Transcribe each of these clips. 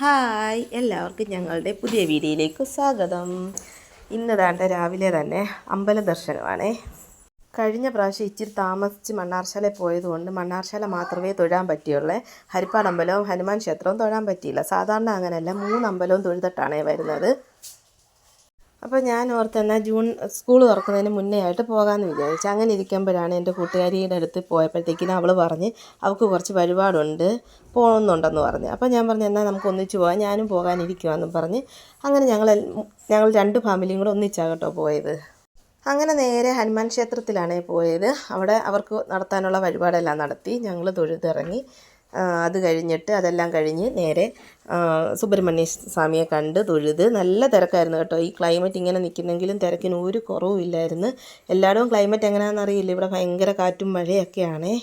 Hi എല്ലാവർക്കും ഞങ്ങളുടെ പുതിയ വീഡിയോയിലേക്ക് സ്വാഗതം. ഇന്ന് ദാണ്ട രാവിലെ തന്നെ അമ്പല ദർശനമാണേ. കഴിഞ്ഞ പ്രാവശ്യം ഇച്ചിരി താമസിച്ച് മണ്ണാർശാല പോയതുകൊണ്ട് മണ്ണാർശാല മാത്രമേ തൊഴാൻ പറ്റിയുള്ളൂ. ഹരിപ്പാട് അമ്പലവും ഹനുമാൻ ക്ഷേത്രവും തൊഴാൻ പറ്റിയില്ല. സാധാരണ അങ്ങനെയല്ല മൂന്ന് അമ്പലവും തൊഴുതിട്ടാണേ വരുന്നത്. അപ്പോൾ ഞാൻ ഓർത്തെന്നാ ജൂൺ സ്കൂൾ തുറക്കുന്നതിന് മുന്നേ ആയിട്ട് പോകാമെന്ന് വിചാരിച്ചു. അങ്ങനെ ഇരിക്കുമ്പോഴാണ് എന്റെ കൂട്ടുകാരിയുടെ അടുത്ത് പോയപ്പോഴത്തേക്കിനും അവൾ പറഞ്ഞ് അവൾക്ക് കുറച്ച് പരിപാടുണ്ട് പോകുന്നുണ്ടെന്ന് പറഞ്ഞ്. അപ്പോൾ ഞാൻ പറഞ്ഞു എന്നാൽ നമുക്ക് ഒന്നിച്ച് പോകാം ഞാനും പോകാനിരിക്കുവാന്ന് പറഞ്ഞ്. അങ്ങനെ ഞങ്ങൾ ഞങ്ങൾ രണ്ട് ഫാമിലിയും കൂടെ ഒന്നിച്ചാകട്ടോ പോയത്. അങ്ങനെ നേരെ ഹനുമാൻ ക്ഷേത്രത്തിലാണ് പോയത്. അവിടെ അവർക്ക് നടത്താനുള്ള വഴിപാടെല്ലാം നടത്തി ഞങ്ങൾ തൊഴുതിറങ്ങി. അത് കഴിഞ്ഞിട്ട് അതെല്ലാം കഴിഞ്ഞ് നേരെ സുബ്രഹ്മണ്യ സ്വാമിയെ കണ്ട് തൊഴുത് നല്ല തിരക്കായിരുന്നു കേട്ടോ. ഈ ക്ലൈമറ്റ് ഇങ്ങനെ നിൽക്കുന്നെങ്കിലും തിരക്കിന് ഒരു കുറവുമില്ലായിരുന്നു എല്ലായിടവും ക്ലൈമറ്റ് എങ്ങനെയാണെന്ന് അറിയില്ല. ഇവിടെ ഭയങ്കര കാറ്റും മഴയൊക്കെയാണേ.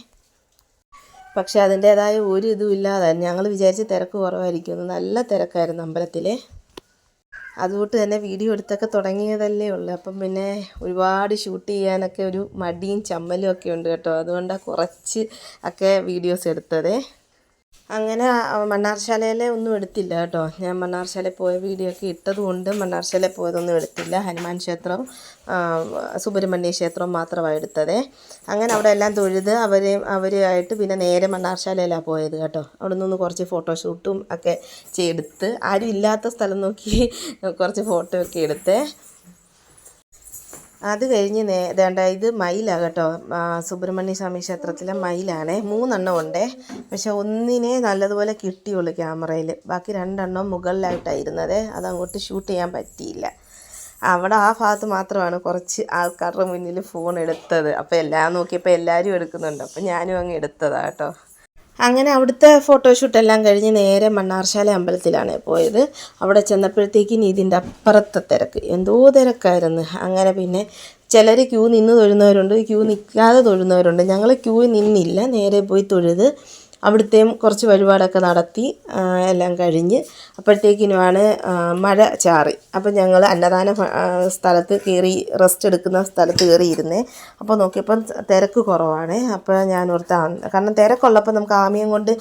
പക്ഷേ അതിന്റേതായ ഒരു ഇതും ഇല്ലാതെ ഞങ്ങൾ വിചാരിച്ച് തിരക്ക് കുറവായിരിക്കുമെന്ന് നല്ല തിരക്കായിരുന്നു അമ്പലത്തിലെ. അതുകൊണ്ട് തന്നെ വീഡിയോ എടുത്തൊക്കെ തുടങ്ങിയതല്ലേ ഉള്ളൂ. അപ്പം പിന്നെ ഒരുപാട് ഷൂട്ട് ചെയ്യാനൊക്കെ ഒരു മടിയും ചമ്മലും ഒക്കെ ഉണ്ട് കേട്ടോ. അതുകൊണ്ടാണ് കുറച്ച് ഒക്കെ വീഡിയോസ് എടുത്തതേ. അങ്ങനെ മണ്ണാർശാലയിൽ ഒന്നും എടുത്തില്ല കേട്ടോ. ഞാൻ മണ്ണാർശാലയിൽ പോയ വീഡിയോ ഒക്കെ ഇട്ടത് കൊണ്ട് മണ്ണാർശാലയിൽ പോയതൊന്നും എടുത്തില്ല. ഹനുമാൻ ക്ഷേത്രം സുബ്രഹ്മണ്യ ക്ഷേത്രം മാത്രമാണ് എടുത്തത്. അങ്ങനെ അവിടെ എല്ലാം തൊഴുത് അവർ അവരുമായിട്ട് പിന്നെ നേരെ മണ്ണാർശാലയിലാണ് പോയത് കേട്ടോ. അവിടെ നിന്ന് കുറച്ച് ഫോട്ടോഷൂട്ടും ഒക്കെ ചെയ്തെടുത്ത്. ആരും ഇല്ലാത്ത സ്ഥലം നോക്കി കുറച്ച് ഫോട്ടോ ഒക്കെ എടുത്തേ. അത് കഴിഞ്ഞ് നേ വേണ്ട ഇത് മയിലാണ് കേട്ടോ. സുബ്രഹ്മണ്യ സ്വാമി ക്ഷേത്രത്തിലെ മയിലാണേ. മൂന്നെണ്ണം ഉണ്ടേ പക്ഷെ ഒന്നിനെ നല്ലതുപോലെ കിട്ടിയുള്ളൂ ക്യാമറയിൽ ബാക്കി രണ്ടെണ്ണം മുകളിലായിട്ടാണ് ഇരുന്നത് അതങ്ങോട്ട് ഷൂട്ട് ചെയ്യാൻ പറ്റിയില്ല. അവിടെ ആ ഭാഗത്ത് മാത്രമാണ് കുറച്ച് ആൾക്കാരുടെ മുന്നിൽ ഫോൺ എടുത്തത്. അപ്പോൾ എല്ലാം നോക്കിയപ്പോൾ എല്ലാവരും എടുക്കുന്നുണ്ട്. അപ്പോൾ ഞാനും അങ്ങ് എടുത്തതാണ് കേട്ടോ. അങ്ങനെ അവിടുത്തെ ഫോട്ടോഷൂട്ട് എല്ലാം കഴിഞ്ഞ് നേരെ മണ്ണാർശാല അമ്പലത്തിലാണ് പോയത്. അവിടെ ചെന്നപ്പോഴത്തേക്കും ഇതിന്റെ അപ്പുറത്തെ തിരക്ക്. എന്തോ തിരക്കായിരുന്നു. അങ്ങനെ പിന്നെ ചിലർ ക്യൂ നിന്ന് തൊഴുന്നവരുണ്ട് ക്യൂ നിൽക്കാതെ തൊഴുന്നവരുണ്ട്. ഞങ്ങൾ ക്യൂ നിന്നില്ല. നേരെ പോയി തൊഴുത് അവിടുത്തെയും കുറച്ച് വഴിപാടൊക്കെ നടത്തി എല്ലാം കഴിഞ്ഞ് അപ്പോഴത്തേക്കിനുമാണ് മഴ ചാറി. അപ്പം ഞങ്ങൾ അന്നദാന സ്ഥലത്ത് കയറി റെസ്റ്റ് എടുക്കുന്ന സ്ഥലത്ത് കയറിയിരുന്നേ അപ്പോൾ നോക്കിയപ്പം തിരക്ക് കുറവാണ്. അപ്പോൾ ഞാൻ ഓർത്ത കാരണം തിരക്കുള്ളപ്പോൾ നമുക്ക് ആമിയം കൊണ്ട്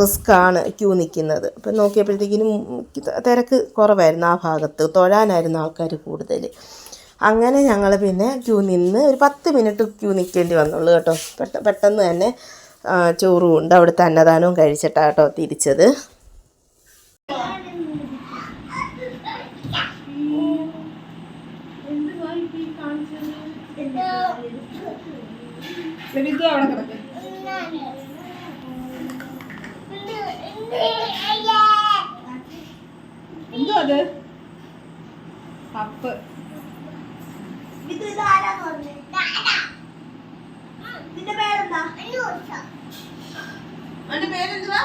റിസ്ക് ആണ് ക്യൂ നിൽക്കുന്നത് അപ്പം നോക്കിയപ്പോഴത്തേക്കിനും തിരക്ക് കുറവായിരുന്നു ആ ഭാഗത്ത്. തൊഴാനായിരുന്നു ആൾക്കാർ കൂടുതൽ അങ്ങനെ ഞങ്ങൾ പിന്നെ ക്യൂ നിന്ന് ഒരു പത്ത് മിനിറ്റ് ക്യൂ നിൽക്കേണ്ടി വന്നുള്ളൂ കേട്ടോ. പെട്ടെന്ന് തന്നെ ചോറും ഉണ്ട്. അവിടുത്തെ അന്നദാനവും കഴിച്ചിട്ടാണ് കേട്ടോ തിരിച്ചത്. അത് അവിടെ ഇത് എന്തോ അത് പേരെന്താ? അവന്റെ പേരെന്തുവാ?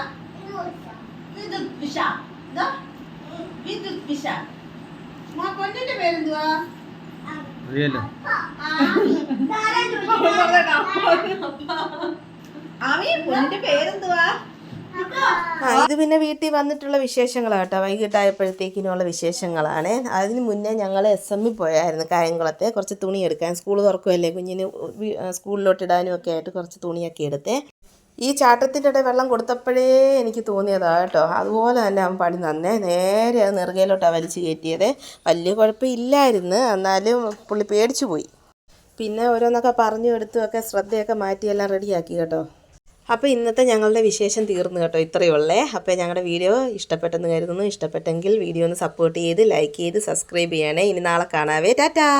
വിദ്യുത് പിഷ ഇതാ വിദ്യുത് പിഷ മാ പൊന്നിന്റെ പേരെന്തുവാ? അറിയാലോ ആമി പൊന്നിന്റെ പേരെന്തുവാ? ആ ഇത് പിന്നെ വീട്ടിൽ വന്നിട്ടുള്ള വിശേഷങ്ങളാണ് കേട്ടോ. വൈകിട്ടായപ്പോഴത്തേക്കിനുള്ള വിശേഷങ്ങളാണ്. അതിന് മുന്നേ ഞങ്ങൾ എസ് ഇ പോയായിരുന്നു കായംകുളത്തെ. കുറച്ച് തുണി എടുക്കാൻ സ്കൂൾ തുറക്കുമല്ലേ കുഞ്ഞിന് സ്കൂളിലോട്ട് ഇടാനും ഒക്കെ ആയിട്ട് കുറച്ച് തുണിയൊക്കെ എടുത്തേ. ഈ ചാട്ടത്തിന്റെ ഇടയിൽ വെള്ളം കൊടുത്തപ്പോഴേ എനിക്ക് തോന്നിയതാണ് കേട്ടോ. അതുപോലെ തന്നെ അവൻ പണി നന്നേ. നേരെ അത് നെറുകയിലോട്ടാണ് വലിച്ചു കയറ്റിയത്. വലിയ കുഴപ്പമില്ലായിരുന്നു. എന്നാലും പുള്ളി പേടിച്ചു പോയി. പിന്നെ ഓരോന്നൊക്കെ പറഞ്ഞു എടുത്തുമൊക്കെ ശ്രദ്ധയൊക്കെ മാറ്റിയെല്ലാം റെഡിയാക്കി കേട്ടോ. അപ്പോൾ ഇന്നത്തെ ഞങ്ങളുടെ വിശേഷം തീർന്നു കേട്ടോ. ഇത്രയേ ഉള്ളേ. അപ്പോൾ ഞങ്ങളുടെ വീഡിയോ ഇഷ്ടപ്പെട്ടെന്ന് കരുതുന്നു. ഇഷ്ടപ്പെട്ടെങ്കിൽ വീഡിയോ ഒന്ന് സപ്പോർട്ട് ചെയ്ത് ലൈക്ക് ചെയ്ത് സബ്സ്ക്രൈബ് ചെയ്യണേ. ഇനി നാളെ കാണാവേ. ടാറ്റാ!